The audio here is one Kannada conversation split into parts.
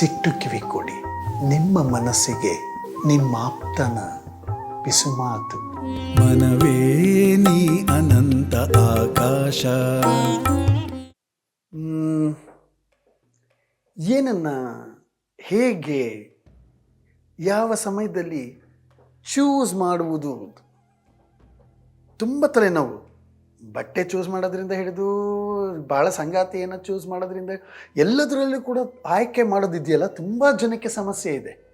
ಮನಸ್ಸಿಟ್ಟು ಕಿವಿ ಕೊಡಿ. ನಿಮ್ಮ ಮನಸ್ಸಿಗೆ ನಿಮ್ಮ ಆಪ್ತನ ಪಿಸುಮಾತು ಮನವೇ ನೀ ಅನಂತ ಆಕಾಶ. ಏನನ್ನ ಹೇಗೆ ಯಾವ ಸಮಯದಲ್ಲಿ ಚೂಸ್ ಮಾಡುವುದು? ತುಂಬ ತಲೆನೋವು. ಬಟ್ಟೆ ಚೂಸ್ ಮಾಡೋದ್ರಿಂದ ಹಿಡಿದು ಭಾಳ ಸಂಗಾತಿಯನ್ನು ಚೂಸ್ ಮಾಡೋದ್ರಿಂದ ಎಲ್ಲದರಲ್ಲೂ ಕೂಡ ಆಯ್ಕೆ ಮಾಡೋದಿದೆಯಲ್ಲ, ತುಂಬ ಜನಕ್ಕೆ ಸಮಸ್ಯೆ ಇದೆ.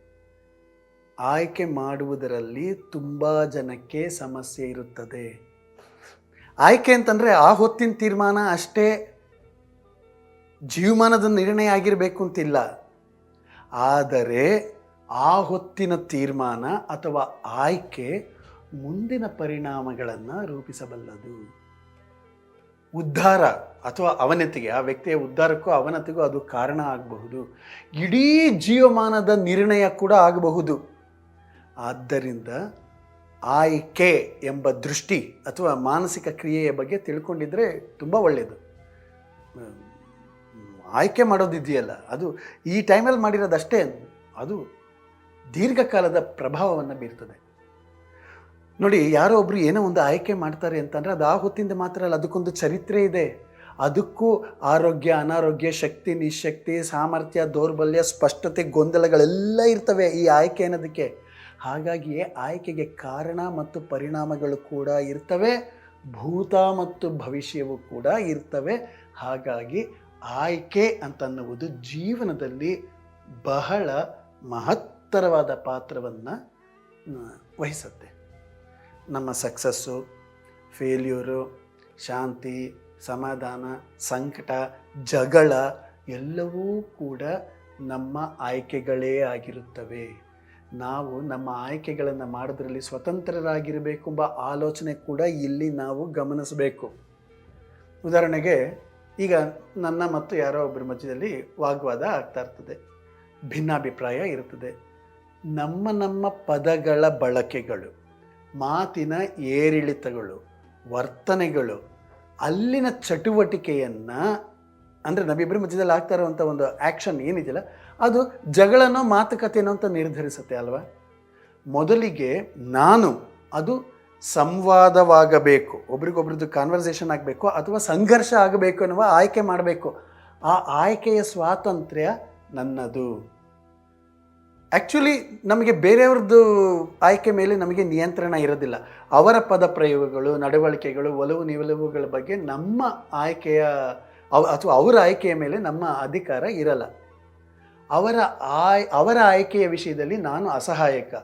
ಆಯ್ಕೆ ಮಾಡುವುದರಲ್ಲಿ ತುಂಬ ಜನಕ್ಕೆ ಸಮಸ್ಯೆ ಇರುತ್ತದೆ. ಆಯ್ಕೆ ಅಂತಂದರೆ ಆ ಹೊತ್ತಿನ ತೀರ್ಮಾನ ಅಷ್ಟೇ ಜೀವಮಾನದ ನಿರ್ಣಯ ಆಗಿರಬೇಕು ಅಂತಿಲ್ಲ. ಆದರೆ ಆ ಹೊತ್ತಿನ ತೀರ್ಮಾನ ಅಥವಾ ಆಯ್ಕೆ ಮುಂದಿನ ಪರಿಣಾಮಗಳನ್ನು ರೂಪಿಸಬಲ್ಲದು. ಉದ್ಧಾರ ಅಥವಾ ಅವನತಿಗೆ, ಆ ವ್ಯಕ್ತಿಯ ಉದ್ಧಾರಕ್ಕೂ ಅವನತಿಗೂ ಅದು ಕಾರಣ ಆಗಬಹುದು. ಇಡೀ ಜೀವಮಾನದ ನಿರ್ಣಯ ಕೂಡ ಆಗಬಹುದು. ಆದ್ದರಿಂದ ಆಯ್ಕೆ ಎಂಬ ದೃಷ್ಟಿ ಅಥವಾ ಮಾನಸಿಕ ಕ್ರಿಯೆಯ ಬಗ್ಗೆ ತಿಳ್ಕೊಂಡಿದ್ರೆ ತುಂಬ ಒಳ್ಳೆಯದು ಆಯ್ಕೆ ಮಾಡೋದಿದೆಯಲ್ಲ, ಅದು ಈ ಟೈಮಲ್ಲಿ ಮಾಡಿರೋದಷ್ಟೇ, ಅದು ದೀರ್ಘಕಾಲದ ಪ್ರಭಾವವನ್ನು ಬೀರ್ತದೆ. ನೋಡಿ, ಯಾರೋ ಒಬ್ರು ಏನೋ ಒಂದು ಆಯ್ಕೆ ಮಾಡ್ತಾರೆ ಅಂತಂದರೆ ಅದು ಆ ಹೊತ್ತಿಂದ ಮಾತ್ರ ಅಲ್ಲ, ಅದಕ್ಕೊಂದು ಚರಿತ್ರೆ ಇದೆ. ಅದಕ್ಕೂ ಆರೋಗ್ಯ, ಅನಾರೋಗ್ಯ, ಶಕ್ತಿ, ನಿಶಕ್ತಿ, ಸಾಮರ್ಥ್ಯ, ದೌರ್ಬಲ್ಯ, ಸ್ಪಷ್ಟತೆ, ಗೊಂದಲಗಳೆಲ್ಲ ಇರ್ತವೆ ಈ ಆಯ್ಕೆ ಅನ್ನೋದಕ್ಕೆ. ಹಾಗಾಗಿಯೇ ಆಯ್ಕೆಗೆ ಕಾರಣ ಮತ್ತು ಪರಿಣಾಮಗಳು ಕೂಡ ಇರ್ತವೆ, ಭೂತ ಮತ್ತು ಭವಿಷ್ಯವು ಕೂಡ ಇರ್ತವೆ. ಹಾಗಾಗಿ ಆಯ್ಕೆ ಅಂತನ್ನುವುದು ಜೀವನದಲ್ಲಿ ಬಹಳ ಮಹತ್ತರವಾದ ಪಾತ್ರವನ್ನು ವಹಿಸುತ್ತೆ. ನಮ್ಮ ಸಕ್ಸಸ್ಸು, ಫೇಲ್ಯೂರು, ಶಾಂತಿ, ಸಮಾಧಾನ, ಸಂಕಟ, ಜಗಳ ಎಲ್ಲವೂ ಕೂಡ ನಮ್ಮ ಆಯ್ಕೆಗಳೇ ಆಗಿರುತ್ತವೆ. ನಾವು ನಮ್ಮ ಆಯ್ಕೆಗಳನ್ನು ಮಾಡೋದ್ರಲ್ಲಿ ಸ್ವತಂತ್ರರಾಗಿರಬೇಕೆಂಬ ಆಲೋಚನೆ ಕೂಡ ಇಲ್ಲಿ ನಾವು ಗಮನಿಸಬೇಕು. ಉದಾಹರಣೆಗೆ, ಈಗ ನನ್ನ ಮತ್ತು ಯಾರೋ ಒಬ್ಬರ ಮಧ್ಯದಲ್ಲಿ ವಾಗ್ವಾದ ಆಗ್ತಾ ಇರ್ತದೆ. ಭಿನ್ನಾಭಿಪ್ರಾಯ ಇರುತ್ತದೆ ನಮ್ಮ ನಮ್ಮ ಪದಗಳ ಬಳಕೆಗಳು. ಮಾತಿನ ಏರಿಳಿತಗಳು, ವರ್ತನೆಗಳು, ಅಲ್ಲಿನ ಚಟುವಟಿಕೆಯನ್ನು, ಅಂದರೆ ನಮ್ಮಿಬ್ಬರ ಮಧ್ಯದಲ್ಲಿ ಆಗ್ತಾ ಇರುವಂಥ ಒಂದು ಆ್ಯಕ್ಷನ್ ಏನಿದೆಯಲ್ಲ, ಅದು ಜಗಳನೋ ಮಾತುಕತೆನೋ ಅಂತ ನಿರ್ಧರಿಸುತ್ತೆ ಅಲ್ವಾ? ಮೊದಲಿಗೆ ನಾನು, ಅದು ಸಂವಾದವಾಗಬೇಕು, ಒಬ್ರಿಗೊಬ್ರದ್ದು ಕಾನ್ವರ್ಸೇಷನ್ ಆಗಬೇಕು ಅಥವಾ ಸಂಘರ್ಷ ಆಗಬೇಕು ಅನ್ನುವ ಆಯ್ಕೆ ಮಾಡಬೇಕು. ಆ ಆಯ್ಕೆಯ ಸ್ವಾತಂತ್ರ್ಯ ನನ್ನದು. ಆ್ಯಕ್ಚುಲಿ ನಮಗೆ ಬೇರೆಯವ್ರದ್ದು ಆಯ್ಕೆ ಮೇಲೆ ನಮಗೆ ನಿಯಂತ್ರಣ ಇರೋದಿಲ್ಲ. ಅವರ ಪದ ಪ್ರಯೋಗಗಳು, ನಡವಳಿಕೆಗಳು, ಒಲವು ನಿಲುವುಗಳ ಬಗ್ಗೆ ನಮ್ಮ ಆಯ್ಕೆಯ ಅಥವಾ ಅವರ ಆಯ್ಕೆಯ ಮೇಲೆ ನಮ್ಮ ಅಧಿಕಾರ ಇರಲ್ಲ. ಅವರ ಆಯ್, ಅವರ ಆಯ್ಕೆಯ ವಿಷಯದಲ್ಲಿ ನಾನು ಅಸಹಾಯಕ.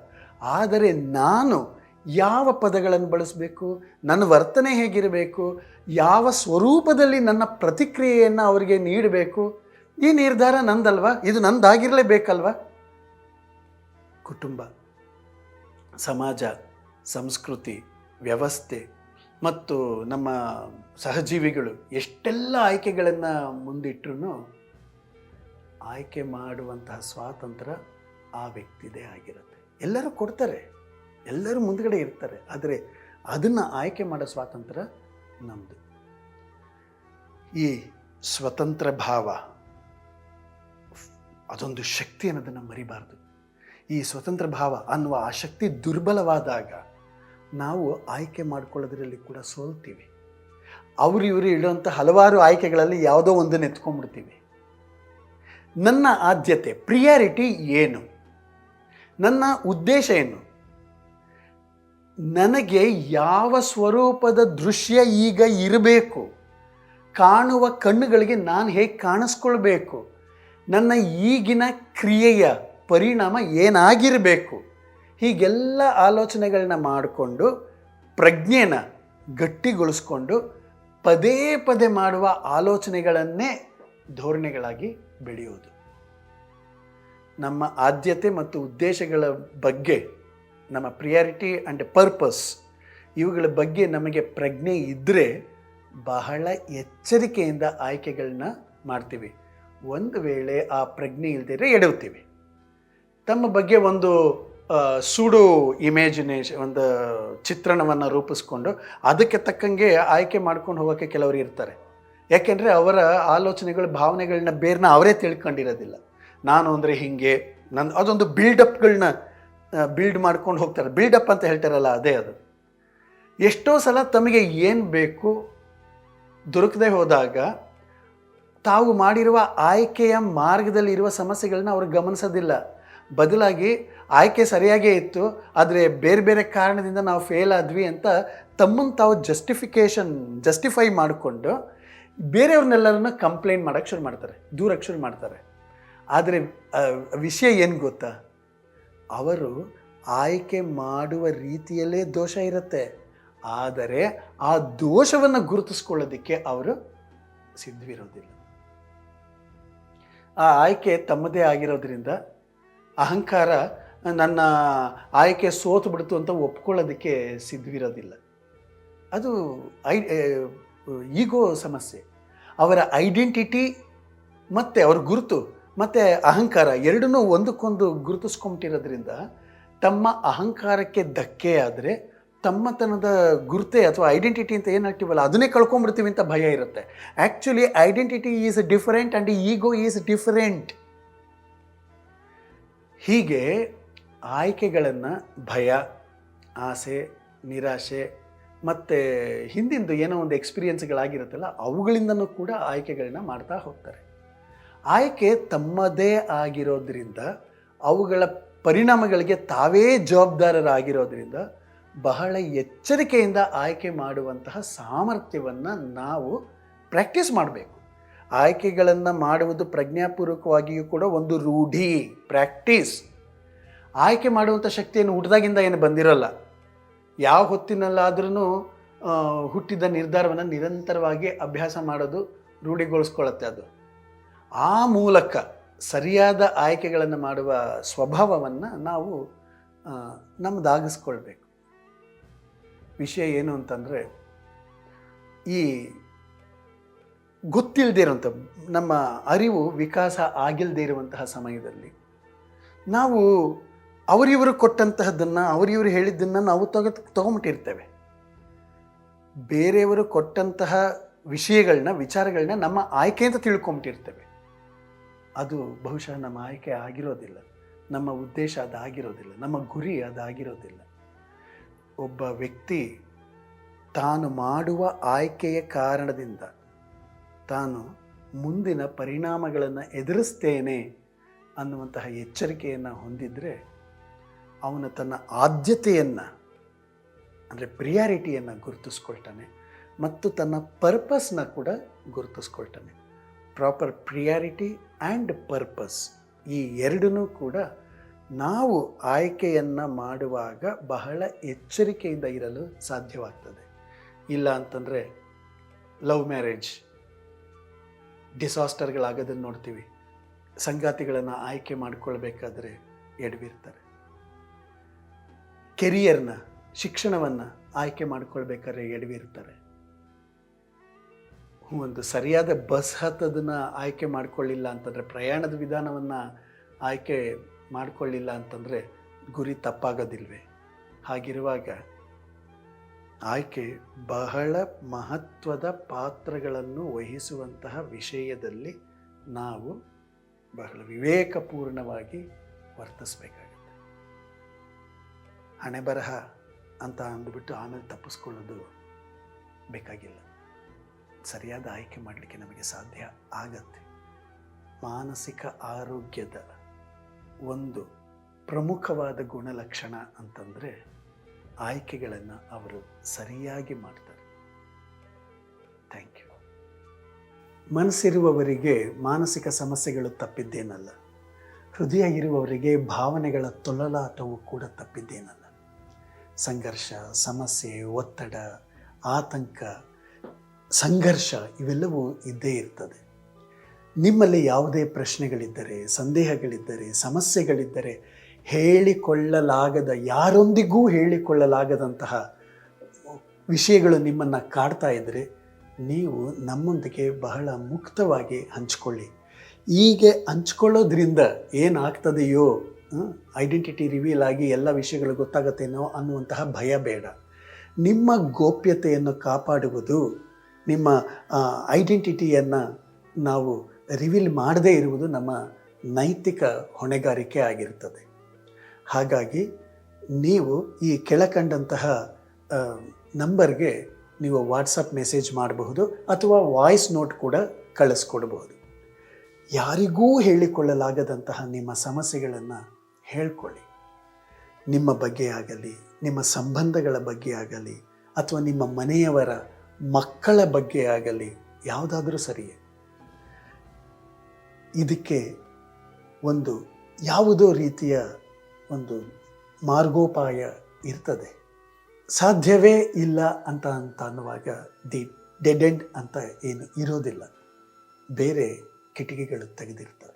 ಆದರೆ ನಾನು ಯಾವ ಪದಗಳನ್ನು ಬಳಸಬೇಕು, ನನ್ನ ವರ್ತನೆ ಹೇಗಿರಬೇಕು, ಯಾವ ಸ್ವರೂಪದಲ್ಲಿ ನನ್ನ ಪ್ರತಿಕ್ರಿಯೆಯನ್ನು ಅವರಿಗೆ ನೀಡಬೇಕು, ಈ ನಿರ್ಧಾರ ನಂದಲ್ವಾ? ಇದು ನಂದಾಗಿರಲೇಬೇಕಲ್ವಾ? ಕುಟುಂಬ, ಸಮಾಜ, ಸಂಸ್ಕೃತಿ, ವ್ಯವಸ್ಥೆ ಮತ್ತು ನಮ್ಮ ಸಹಜೀವಿಗಳು ಎಷ್ಟೆಲ್ಲ ಆಯ್ಕೆಗಳನ್ನು ಮುಂದಿಟ್ಟರೂ ಆಯ್ಕೆ ಮಾಡುವಂತಹ ಸ್ವಾತಂತ್ರ್ಯ ಆ ವ್ಯಕ್ತಿದೇ ಆಗಿರುತ್ತೆ. ಎಲ್ಲರೂ ಕೊಡ್ತಾರೆ, ಎಲ್ಲರೂ ಮುಂದ್ಗಡೆ ಇರ್ತಾರೆ, ಆದರೆ ಅದನ್ನು ಆಯ್ಕೆ ಮಾಡೋ ಸ್ವಾತಂತ್ರ್ಯ ನಮ್ಮದು ಈ ಸ್ವತಂತ್ರ ಭಾವ, ಅದೊಂದು ಶಕ್ತಿ ಅನ್ನೋದನ್ನು ಮರಿಬಾರ್ದು. ಈ ಸ್ವತಂತ್ರ ಭಾವ ಅನ್ನುವ ಆ ಶಕ್ತಿ ದುರ್ಬಲವಾದಾಗ ನಾವು ಆಯ್ಕೆ ಮಾಡ್ಕೊಳ್ಳೋದ್ರಲ್ಲಿ ಕೂಡ ಸೋಲ್ತೀವಿ. ಅವರು ಇವರು ಇಡುವಂಥ ಹಲವಾರು ಆಯ್ಕೆಗಳಲ್ಲಿ ಯಾವುದೋ ಒಂದನ್ನು ಎತ್ಕೊಂಡ್ಬಿಡ್ತೀವಿ. ನನ್ನ ಆದ್ಯತೆ ಪ್ರಿಯಾರಿಟಿ ಏನು? ನನ್ನ ಉದ್ದೇಶ ಏನು? ನನಗೆ ಯಾವ ಸ್ವರೂಪದ ದೃಶ್ಯ ಈಗ ಇರಬೇಕು? ಕಾಣುವ ಕಣ್ಣುಗಳಿಗೆ ನಾನು ಹೇಗೆ ಕಾಣಿಸ್ಕೊಳ್ಬೇಕು? ನನ್ನ ಈಗಿನ ಕ್ರಿಯೆಯ ಪರಿಣಾಮ ಏನಾಗಿರಬೇಕು? ಹೀಗೆಲ್ಲ ಆಲೋಚನೆಗಳನ್ನ ಮಾಡಿಕೊಂಡು, ಪ್ರಜ್ಞೆನ ಗಟ್ಟಿಗೊಳಿಸ್ಕೊಂಡು, ಪದೇ ಪದೇ ಮಾಡುವ ಆಲೋಚನೆಗಳನ್ನೇ ಧೋರಣೆಗಳಾಗಿ ಬೆಳೆಯೋದು ನಮ್ಮ ಆದ್ಯತೆ ಮತ್ತು ಉದ್ದೇಶಗಳ ಬಗ್ಗೆ, ನಮ್ಮ ಪ್ರಿಯಾರಿಟಿ ಆ್ಯಂಡ್ ಪರ್ಪಸ್ ಇವುಗಳ ಬಗ್ಗೆ ನಮಗೆ ಪ್ರಜ್ಞೆ ಇದ್ದರೆ ಬಹಳ ಎಚ್ಚರಿಕೆಯಿಂದ ಆಯ್ಕೆಗಳನ್ನ ಮಾಡ್ತೀವಿ. ಒಂದು ವೇಳೆ ಆ ಪ್ರಜ್ಞೆ ಇಲ್ಲದಿದ್ದರೆ ಎಡವ್ತೀವಿ. ತಮ್ಮ ಬಗ್ಗೆ ಒಂದು ಸುಡು ಇಮೇಜಿನೇಷನ್ ಒಂದು ಚಿತ್ರಣವನ್ನು ರೂಪಿಸ್ಕೊಂಡು ಅದಕ್ಕೆ ತಕ್ಕಂಗೆ ಆಯ್ಕೆ ಮಾಡ್ಕೊಂಡು ಹೋಗೋಕ್ಕೆ ಕೆಲವರು ಇರ್ತಾರೆ. ಯಾಕೆಂದರೆ ಅವರ ಆಲೋಚನೆಗಳು ಭಾವನೆಗಳನ್ನ ಬೇರ್ನ ಅವರೇ ತಿಳ್ಕೊಂಡಿರೋದಿಲ್ಲ. ನಾನು ಅಂದರೆ ಹೀಗೆ ನನ್ನ ಅದೊಂದು ಬಿಲ್ಡಪ್ಗಳನ್ನ ಬಿಲ್ಡ್ ಮಾಡ್ಕೊಂಡು ಹೋಗ್ತಾರೆ. ಬಿಲ್ಡಪ್ ಅಂತ ಹೇಳ್ತಾರಲ್ಲ, ಅದೇ ಅದು. ಎಷ್ಟೋ ಸಲ ತಮಗೆ ಏನು ಬೇಕು ದೊರಕದೆ ಹೋದಾಗ, ತಾವು ಮಾಡಿರುವ ಆಯ್ಕೆಯ ಮಾರ್ಗದಲ್ಲಿ ಇರುವ ಸಮಸ್ಯೆಗಳನ್ನ ಅವರು ಗಮನಿಸೋದಿಲ್ಲ. ಬದಲಾಗಿ ಆಯ್ಕೆ ಸರಿಯಾಗೇ ಇತ್ತು, ಆದರೆ ಬೇರೆ ಬೇರೆ ಕಾರಣದಿಂದ ನಾವು ಫೇಲ್ ಆದ್ವಿ ಅಂತ ತಮ್ಮನ್ನು ತಾವು ಜಸ್ಟಿಫಿಕೇಷನ್ ಜಸ್ಟಿಫೈ ಮಾಡಿಕೊಂಡು ಬೇರೆಯವ್ರನ್ನೆಲ್ಲರನ್ನ ಕಂಪ್ಲೇಂಟ್ ಮಾಡೋಕ್ಕೆ ಶುರು ಮಾಡ್ತಾರೆ ದೂರಕ್ಕೆ ಶುರು ಮಾಡ್ತಾರೆ. ಆದರೆ ವಿಷಯ ಏನು ಗೊತ್ತಾ? ಅವರು ಆಯ್ಕೆ ಮಾಡುವ ರೀತಿಯಲ್ಲೇ ದೋಷ ಇರುತ್ತೆ. ಆದರೆ ಆ ದೋಷವನ್ನು ಗುರುತಿಸ್ಕೊಳ್ಳೋದಕ್ಕೆ ಅವರು ಸಿದ್ಧವಿರೋದಿಲ್ಲ. ಆ ಆಯ್ಕೆ ತಮ್ಮದೇ ಆಗಿರೋದ್ರಿಂದ ಅಹಂಕಾರ ನನ್ನ ಆಯ್ಕೆ ಸೋತು ಬಿಡ್ತು ಅಂತ ಒಪ್ಕೊಳ್ಳೋದಕ್ಕೆ ಸಿದ್ಧವಿರೋದಿಲ್ಲ. ಅದು ಐ ಈಗೋ ಸಮಸ್ಯೆ. ಅವರ ಐಡೆಂಟಿಟಿ ಮತ್ತು ಅವ್ರ ಗುರುತು ಮತ್ತು ಅಹಂಕಾರ ಎರಡನ್ನೂ ಒಂದಕ್ಕೊಂದು ಗುರುತಿಸ್ಕೊಂಬಿಟ್ಟಿರೋದ್ರಿಂದ ತಮ್ಮ ಅಹಂಕಾರಕ್ಕೆ ಧಕ್ಕೆ ಆದರೆ ತಮ್ಮತನದ ಗುರುತೆ ಅಥವಾ ಐಡೆಂಟಿಟಿ ಅಂತ ಏನು ಅದನ್ನೇ ಕಳ್ಕೊಂಬಿಡ್ತೀವಿ ಅಂತ ಭಯ ಇರುತ್ತೆ. Actually identity is different and ego is different ಹೀಗೆ ಆಯ್ಕೆಗಳನ್ನು ಭಯ, ಆಸೆ, ನಿರಾಶೆ ಮತ್ತು ಹಿಂದಿಂದು ಏನೋ ಒಂದು ಎಕ್ಸ್ಪೀರಿಯೆನ್ಸ್ಗಳಾಗಿರುತ್ತಲ್ಲ ಅವುಗಳಿಂದನೂ ಕೂಡ ಆಯ್ಕೆಗಳನ್ನ ಮಾಡ್ತಾ ಹೋಗ್ತಾರೆ. ಆಯ್ಕೆ ತಮ್ಮದೇ ಆಗಿರೋದ್ರಿಂದ, ಅವುಗಳ ಪರಿಣಾಮಗಳಿಗೆ ತಾವೇ ಜವಾಬ್ದಾರರಾಗಿರೋದ್ರಿಂದ ಬಹಳ ಎಚ್ಚರಿಕೆಯಿಂದ ಆಯ್ಕೆ ಮಾಡುವಂತಹ ಸಾಮರ್ಥ್ಯವನ್ನು ನಾವು ಪ್ರಾಕ್ಟೀಸ್ ಮಾಡಬೇಕು. ಆಯ್ಕೆಗಳನ್ನು ಮಾಡುವುದು ಪ್ರಜ್ಞಾಪೂರ್ವಕವಾಗಿಯೂ ಕೂಡ ಒಂದು ರೂಢಿ ಪ್ರಾಕ್ಟೀಸ್ ಆಯ್ಕೆ ಮಾಡುವಂಥ ಶಕ್ತಿಯನ್ನು ಹುಟ್ಟಿದಾಗಿಂದ ಏನು ಬಂದಿರೋಲ್ಲ. ಯಾವ ಹೊತ್ತಿನಲ್ಲಾದ್ರೂ ಹುಟ್ಟಿದ ನಿರ್ಧಾರವನ್ನು ನಿರಂತರವಾಗಿ ಅಭ್ಯಾಸ ಮಾಡೋದು ರೂಢಿಗೊಳಿಸ್ಕೊಳ್ಳುತ್ತೆ ಅದು. ಆ ಮೂಲಕ ಸರಿಯಾದ ಆಯ್ಕೆಗಳನ್ನು ಮಾಡುವ ಸ್ವಭಾವವನ್ನು ನಾವು ನಮ್ಮದಾಗಿಸ್ಕೊಳ್ಬೇಕು ವಿಷಯ ಏನು ಅಂತಂದರೆ, ಈ ಗೊತ್ತಿಲ್ಲದೆ ಇರುವಂಥ, ನಮ್ಮ ಅರಿವು ವಿಕಾಸ ಆಗಿಲ್ಲದೇ ಇರುವಂತಹ ಸಮಯದಲ್ಲಿ ನಾವು ಅವರಿವರು ಕೊಟ್ಟಂತಹದ್ದನ್ನು, ಅವರಿವರು ಹೇಳಿದ್ದನ್ನು ನಾವು ತೊಗ, ತೊಗೊಂಬಿಟ್ಟಿರ್ತೇವೆ. ಬೇರೆಯವರು ಕೊಟ್ಟಂತಹ ವಿಷಯಗಳನ್ನ ವಿಚಾರಗಳನ್ನ ನಮ್ಮ ಆಯ್ಕೆ ಅಂತ ತಿಳ್ಕೊಂಬಿಟ್ಟಿರ್ತೇವೆ. ಅದು ಬಹುಶಃ ನಮ್ಮ ಆಯ್ಕೆ ಆಗಿರೋದಿಲ್ಲ. ನಮ್ಮ ಉದ್ದೇಶ ಅದಾಗಿರೋದಿಲ್ಲ. ನಮ್ಮ ಗುರಿ ಅದಾಗಿರೋದಿಲ್ಲ. ಒಬ್ಬ ವ್ಯಕ್ತಿ ತಾನು ಮಾಡುವ ಆಯ್ಕೆಯ ಕಾರಣದಿಂದ ತಾನು ಮುಂದಿನ ಪರಿಣಾಮಗಳನ್ನು ಎದುರಿಸ್ತೇನೆ ಅನ್ನುವಂತಹ ಎಚ್ಚರಿಕೆಯನ್ನು ಹೊಂದಿದರೆ ಅವನು ತನ್ನ ಆದ್ಯತೆಯನ್ನು, ಅಂದರೆ ಪ್ರಿಯಾರಿಟಿಯನ್ನು ಗುರುತಿಸ್ಕೊಳ್ತಾನೆ ಮತ್ತು ತನ್ನ ಪರ್ಪಸ್ನ ಕೂಡ ಗುರುತಿಸ್ಕೊಳ್ತಾನೆ. ಪ್ರಾಪರ್ ಪ್ರಿಯಾರಿಟಿ ಆ್ಯಂಡ್ ಪರ್ಪಸ್ ಈ ಎರಡನ್ನೂ ಕೂಡ ನಾವು ಆಯ್ಕೆಯನ್ನು ಮಾಡುವಾಗ ಬಹಳ ಎಚ್ಚರಿಕೆಯಿಂದ ಇರಲು ಸಾಧ್ಯವಾಗ್ತದೆ. ಇಲ್ಲ ಅಂತಂದರೆ ಲವ್ ಮ್ಯಾರೇಜ್ ಡಿಸಾಸ್ಟರ್ಗಳಾಗೋದನ್ನು ನೋಡ್ತೀವಿ. ಸಂಗಾತಿಗಳನ್ನು ಆಯ್ಕೆ ಮಾಡಿಕೊಳ್ಬೇಕಾದ್ರೆ ಎಡವಿರ್ತಾರೆ. ಕೆರಿಯರ್ನ, ಶಿಕ್ಷಣವನ್ನು ಆಯ್ಕೆ ಮಾಡ್ಕೊಳ್ಬೇಕಾದ್ರೆ ಎಡವಿರ್ತಾರೆ. ಒಂದು ಸರಿಯಾದ ಬಸ್ ಹತ್ತೋದನ್ನು ಆಯ್ಕೆ ಮಾಡಿಕೊಳ್ಳಿಲ್ಲ ಅಂತಂದರೆ, ಪ್ರಯಾಣದ ವಿಧಾನವನ್ನು ಆಯ್ಕೆ ಮಾಡಿಕೊಳ್ಳಿಲ್ಲ ಅಂತಂದರೆ ಗುರಿ ತಪ್ಪಾಗೋದಿಲ್ವೇ? ಹಾಗಿರುವಾಗ ಆಯ್ಕೆ ಬಹಳ ಮಹತ್ವದ ಪಾತ್ರಗಳನ್ನು ವಹಿಸುವಂತಹ ವಿಷಯದಲ್ಲಿ ನಾವು ಬಹಳ ವಿವೇಕಪೂರ್ಣವಾಗಿ ವರ್ತಿಸಬೇಕಾಗುತ್ತೆ. ಹಣೆ ಬರಹ ಅಂತ ಅಂದುಬಿಟ್ಟು ಆಮೇಲೆ ತಪ್ಪಿಸ್ಕೊಳ್ಳೋದು ಬೇಕಾಗಿಲ್ಲ. ಸರಿಯಾದ ಆಯ್ಕೆ ಮಾಡಲಿಕ್ಕೆ ನಮಗೆ ಸಾಧ್ಯ ಆಗತ್ತೆ. ಮಾನಸಿಕ ಆರೋಗ್ಯದ ಒಂದು ಪ್ರಮುಖವಾದ ಗುಣಲಕ್ಷಣ ಅಂತಂದರೆ ಆಯ್ಕೆಗಳನ್ನು ಅವರು ಸರಿಯಾಗಿ ಮಾಡ್ತಾರೆ. ಥ್ಯಾಂಕ್ ಯು ಮನಸ್ಸಿರುವವರಿಗೆ ಮಾನಸಿಕ ಸಮಸ್ಯೆಗಳು ತಪ್ಪಿದ್ದೇನಲ್ಲ. ಹೃದಯ ಇರುವವರಿಗೆ ಭಾವನೆಗಳ ತೊಳಲಾಟವು ಕೂಡ ತಪ್ಪಿದ್ದೇನಲ್ಲ. ಸಂಘರ್ಷ, ಸಮಸ್ಯೆ, ಒತ್ತಡ, ಆತಂಕ, ಸಂಘರ್ಷ ಇವೆಲ್ಲವೂ ಇದ್ದೇ ಇರ್ತದೆ. ನಿಮ್ಮಲ್ಲಿ ಯಾವುದೇ ಪ್ರಶ್ನೆಗಳಿದ್ದರೆ, ಸಂದೇಹಗಳಿದ್ದರೆ, ಸಮಸ್ಯೆಗಳಿದ್ದರೆ ಹೇಳಿಕೊಳ್ಳಲಾಗದ, ಯಾರೊಂದಿಗೂ ಹೇಳಿಕೊಳ್ಳಲಾಗದಂತಹ ವಿಷಯಗಳು ನಿಮ್ಮನ್ನು ಕಾಡ್ತಾ ಇದ್ದರೆ ನೀವು ನಮ್ಮೊಂದಿಗೆ ಬಹಳ ಮುಕ್ತವಾಗಿ ಹಂಚ್ಕೊಳ್ಳಿ. ಹೀಗೆ ಹಂಚ್ಕೊಳ್ಳೋದ್ರಿಂದ ಏನಾಗ್ತದೆಯೋ ಐಡೆಂಟಿಟಿ ರಿವೀಲ್ ಆಗಿ ಎಲ್ಲ ವಿಷಯಗಳು ಗೊತ್ತಾಗತ್ತೇನೋ ಅನ್ನುವಂತಹ ಭಯ ಬೇಡ. ನಿಮ್ಮ ಗೋಪ್ಯತೆಯನ್ನು ಕಾಪಾಡುವುದು, ನಿಮ್ಮ ಐಡೆಂಟಿಟಿಯನ್ನು ನಾವು ರಿವೀಲ್ ಮಾಡದೇ ಇರುವುದು ನಮ್ಮ ನೈತಿಕ ಹೊಣೆಗಾರಿಕೆ ಆಗಿರ್ತದೆ. ಹಾಗಾಗಿ ನೀವು ಈ ಕೆಳಕಂಡಂತಹ ನಂಬರ್ಗೆ ನೀವು ವಾಟ್ಸಪ್ ಮೆಸೇಜ್ ಮಾಡಬಹುದು ಅಥವಾ ವಾಯ್ಸ್ ನೋಟ್ ಕೂಡ ಕಳಿಸ್ಕೊಡ್ಬಹುದು. ಯಾರಿಗೂ ಹೇಳಿಕೊಳ್ಳಲಾಗದಂತಹ ನಿಮ್ಮ ಸಮಸ್ಯೆಗಳನ್ನು ಹೇಳ್ಕೊಳ್ಳಿ. ನಿಮ್ಮ ಬಗ್ಗೆ ಆಗಲಿ, ನಿಮ್ಮ ಸಂಬಂಧಗಳ ಬಗ್ಗೆ ಆಗಲಿ, ಅಥವಾ ನಿಮ್ಮ ಮನೆಯವರ ಮಕ್ಕಳ ಬಗ್ಗೆ ಆಗಲಿ, ಯಾವುದಾದ್ರೂ ಸರಿಯೇ. ಇದಕ್ಕೆ ಒಂದು ಯಾವುದೋ ರೀತಿಯ ಒಂದು ಮಾರ್ಗೋಪಾಯ ಇರ್ತದೆ. ಸಾಧ್ಯವೇ ಇಲ್ಲ ಅಂತ ಅಂತ ಅನ್ನುವಾಗ ದಿ ಡೆಡೆಂಡ್ ಅಂತ ಏನು ಇರೋದಿಲ್ಲ. ಬೇರೆ ಕಿಟಕಿಗಳು ತೆಗೆದಿರ್ತವೆ